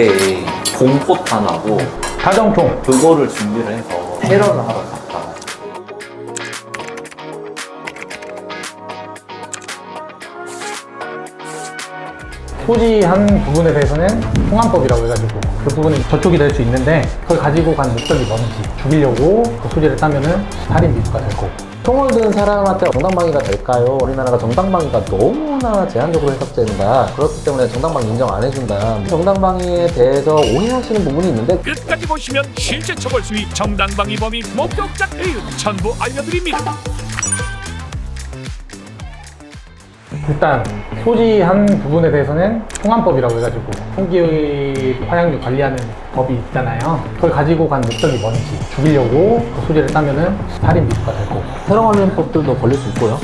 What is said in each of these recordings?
AK 공포탄하고 자정총. 그거를 준비를 해서 테러를 하러 갔다. 소지한 부분에 대해서는 통합법이라고 해가지고 그 부분은 저쪽이 될 수 있는데 그걸 가지고 간 목적이 뭔지 죽이려고 그 소지를 따면은 살인 미수가 될 거고 총을 든 사람한테 정당방위가 될까요? 우리나라가 정당방위가 너무나 제한적으로 해석된다. 그렇기 때문에 정당방위 인정 안 해준다. 정당방위에 대해서 오해하시는 부분이 있는데 끝까지 보시면 실제 처벌 수위 정당방위 범위 목격자 대응 전부 알려드립니다. 일단 소지한 부분에 대해서는 통합법이라고 해가지고 총기 화약류 관리하는 법이 있잖아요 그걸 가지고 간 목적이 뭔지 죽이려고 그 소지를 따면은 살인 미수가 될 거고 테러 관련 법들도 걸릴 수 있고요.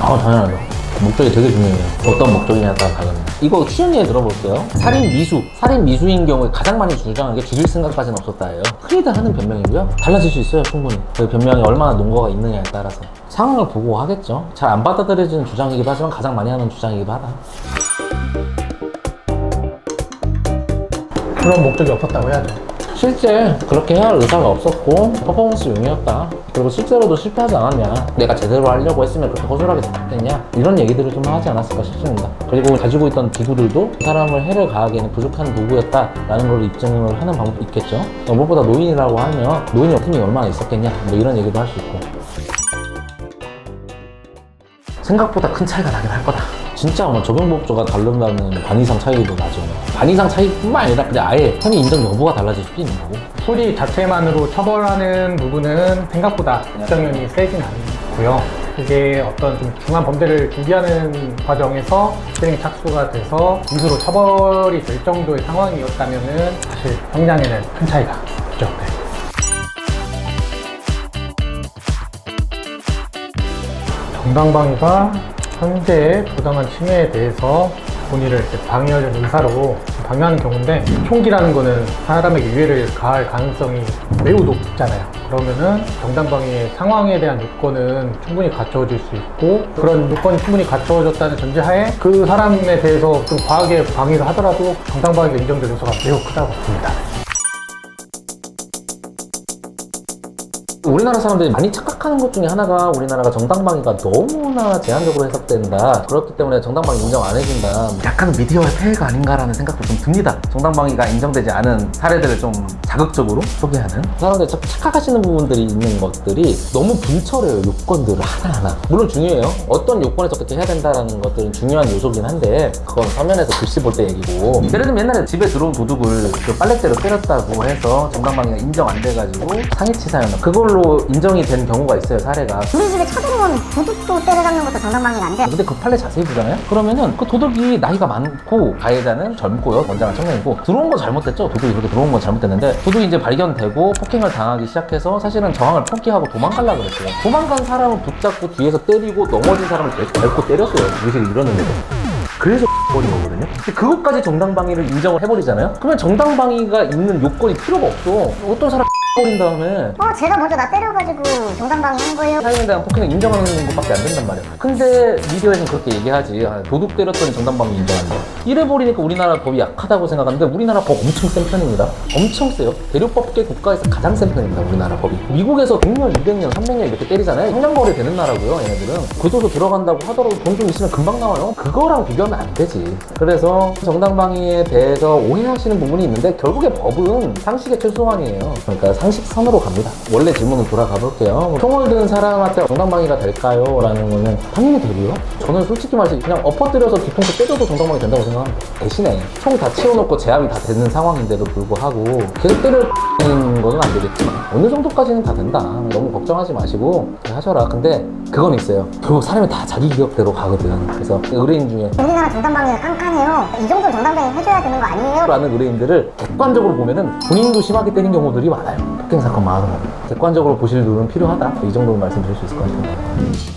아, 당연하죠. 목적이 되게 중요해요. 어떤 목적이냐에 따라 다릅니다. 이거 예를 들어볼게요. 살인 미수. 살인 미수인 경우에 가장 많이 주장하는 게 죽일 생각까지는 없었다예요. 흔히들 하는 변명이고요. 달라질 수 있어요, 충분히. 그 변명이 얼마나 논거가 있느냐에 따라서. 상황을 보고 하겠죠. 잘 안 받아들여지는 주장이기도 하지만 가장 많이 하는 주장이기도 하다. 그런 목적이 없었다고 해야죠. 실제 그렇게 해야 할 의사가 없었고 퍼포먼스 용이었다. 그리고 실제로도 실패하지 않았냐. 내가 제대로 하려고 했으면 그렇게 허술하게 생각했냐. 이런 얘기들을 좀 하지 않았을까 싶습니다. 그리고 가지고 있던 기구들도 사람을 해를 가하기에는 부족한 도구였다 라는 걸 입증을 하는 방법도 있겠죠. 어, 무엇보다 노인이라고 하면 노인이 힘이 얼마나 있었겠냐. 뭐 이런 얘기도 할 수 있고 생각보다 큰 차이가 나긴 할 거다. 진짜 뭐 적용 법조가 다른다는 반 이상 차이도 나죠. 반 이상 차이뿐만 아니라 그냥 아예 혐의 인정 여부가 달라질 수도 있는 거고. 소지 자체만으로 처벌하는 부분은 생각보다 입장면이 세진 않고요 그게 어떤 좀 중한 범죄를 준비하는 과정에서 실행에 착수가 돼서 미수로 처벌이 될 정도의 상황이었다면은 사실 형량에는 큰 차이가 없죠 네. 정당방위가 현재의 부당한 침해에 대해서 이제 방해하려는 의사로 방해하는 경우인데 총기라는 거는 사람에게 유해를 가할 가능성이 매우 높잖아요. 그러면은 정당방위의 상황에 대한 요건은 충분히 갖춰질 수 있고 그런 요건이 충분히 갖춰졌다는 전제하에 그 사람에 대해서 좀 과하게 방위를 하더라도 정당방위가 인정될 요소가 매우 크다고 봅니다. 우리나라 사람들이 많이 착각하는 것 중에 하나가 우리나라가 정당방위가 너무나 제한적으로 해석된다. 그렇기 때문에 정당방위 인정 안 해준다. 약간 미디어의 폐해가 아닌가라는 생각도 좀 듭니다. 정당방위가 인정되지 않은 사례들을 좀 자극적으로 소개하는. 사람들이 참 착각하시는 부분들이 있는 것들이 너무 분철해요. 요건들을 하나하나. 물론 중요해요. 어떤 요건에서 어떻게 해야 된다라는 것들은 중요한 요소긴 한데 그건 서면에서 글씨 볼 때 얘기고 예를 들면 옛날에 집에 들어온 도둑을 그 빨래대로 때렸다고 해서 정당방위가 인정 안 돼가지고 상해치사였나 그걸로 인정이 된 경우가 있어요 사례가 우리 집에 쳐들어온 도둑도 때려잡는 것도 정당방위가 안 돼. 근데 그 판례 자세히 보잖아요? 그러면은 그 도둑이 나이가 많고 가해자는 젊고요 원장은 청년이고 들어온 건 잘못됐죠 도둑이 그렇게 들어온 건 잘못됐는데 도둑이 이제 발견되고 폭행을 당하기 시작해서 사실은 저항을 포기하고 도망가려고 그랬어요 도망간 사람을 붙잡고 뒤에서 때리고 넘어진 사람을 계속 밟고 때렸어요 의식을 잃었는데도 그래서 버린 거거든요. 근데 그것까지 정당방위를 인정을 해버리잖아요. 그러면 정당방위가 있는 요건이 필요가 없어. 어떤 사람 버린 다음에 어, 제가 먼저 나 때려가지고 정당방위 한 거예요. 사용에 대한 폭행을 인정하는 것밖에 안 된단 말이야. 근데 미디어에서는 그렇게 얘기하지. 아, 도둑 때렸더니 정당방위 인정한다. 이래버리니까 우리나라 법이 약하다고 생각하는데 우리나라 법 엄청 센 편입니다. 엄청 세요. 대륙법계 국가에서 가장 센 편입니다. 우리나라 법이. 미국에서 100년, 200년, 300년 이렇게 때리잖아요. 형량거래 되는 나라고요. 얘네들은. 교도소 들어간다고 하더라도 돈 좀 있으면 금방 나와요. 그거랑 비교하면 안 되지. 그래서 정당방위에 대해서 오해하시는 부분이 있는데 결국에 법은 상식의 최소한이에요. 그러니까 상식선으로 갑니다. 원래 질문으로 돌아가 볼게요. 총을 든 사람한테 정당방위가 될까요? 라는 거는 당연히 되고요. 저는 솔직히 말해서 그냥 엎어뜨려서 뒤통수 때려도 정당방위 된다고 생각합니다. 대신에 총다 채워놓고 제압이 다 되는 상황인데도 불구하고 계속 때리는 거는 안 되겠지만 어느 정도까지는 다 된다. 너무 걱정하지 마시고 하셔라. 근데 그건 있어요. 결국 사람이 다 자기 기억대로 가거든. 그래서 의뢰인 중에 우리나라 정당방위 가 깐깐해요. 이 정도 정당방위 해줘야 되는 거 아니에요? 라는 의뢰인들을 객관적으로 보면은 본인도 심하게 때린 경우들이 많아요. 폭행 사건 거. 객관적으로 보실 눈은 필요하다. 이 정도는 말씀드릴 수 있을 것 같아요.